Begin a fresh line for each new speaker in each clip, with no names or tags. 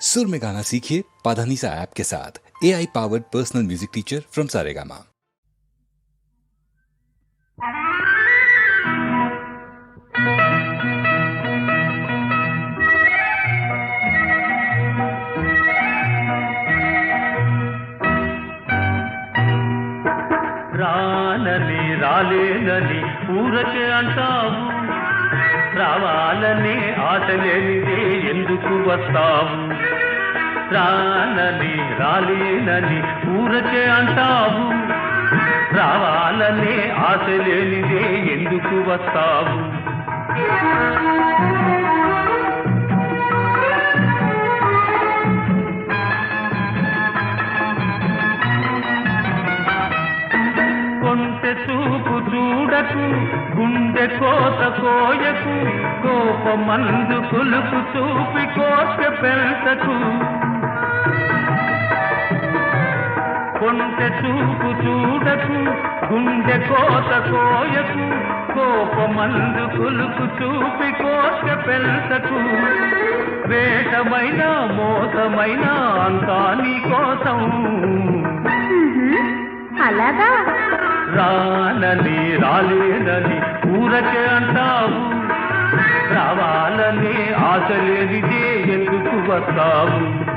सुर में गाना सीखिए पाधानीसा ऐप के साथ A I powered personal music teacher from Saregama
రానని రాలేనని ఊరకే అంటావు రావాలని ఆశ లేనిదే ఎందుకు వస్తావు రానని రాలేనని ఊరకే అంటావు. రావాలనే ఆశ లేనిదే ఎందుకు వస్తావు? కొంటె చూపు చూడకు గుండె కోత కోయకు కోపమందు కొలుపు చూపి కోస పెంచకు చూపు చూడకు గుండె కోత కోయకు కోపమందు కొలుపు చూపి కోస పెంచకు. వేషమైన మోసమైన అంతా నీ కోసం.
అలాగా?
రానని రాలేదని ఊరకే అంటావు. రావాలని ఆశ లేనిదే ఎందుకు వస్తావు?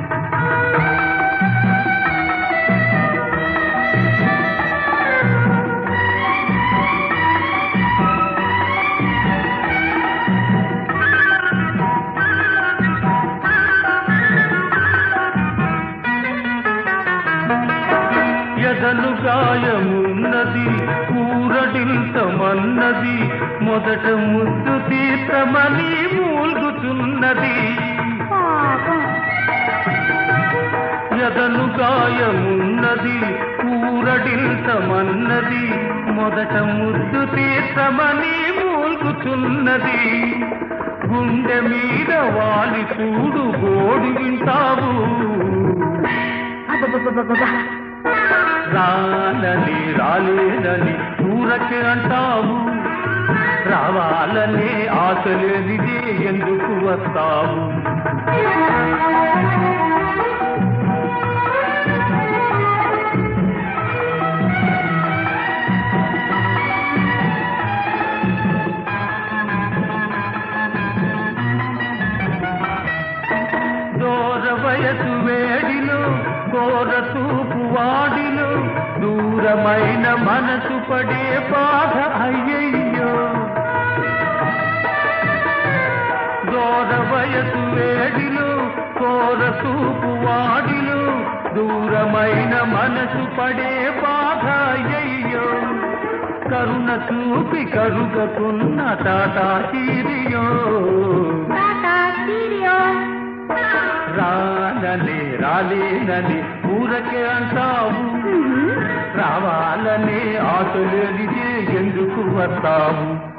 ఊరడింతమన్నది మొదట ముద్దు తీర్థమని మూల్గుచున్నది. ఎదలు గాయమున్నది ఊరడింతమన్నది. మొదట ముద్దు తీర్థమని మూల్గుచున్నది. గుండె మీద వాలి చూడు గోడు వింటావు.
అబ్బబ్బబ్బబ్బబ్బా.
రాలేదని రాలేనని ఊరకే అంటావు రావాలనే ఆశ లేనిదే ఎందుకు వస్తావు దూర వయసు వేడిలో కోర తూపు వాడిలో మనసు పడే బాధ అయ్యయ్యో దూర వయసు వేడిలో కోర చూపు వాడిలో దూరమైన మనసు పడే బాధ అయ్యయ్యో కరుణ చూపి కరుగకున్న తాతా తీరియో
తాతా స్టీరియో.
రానని రాలేనని ఊరకే అంటావు. రావాలని ఆటలు ఎందుకు వస్తావు?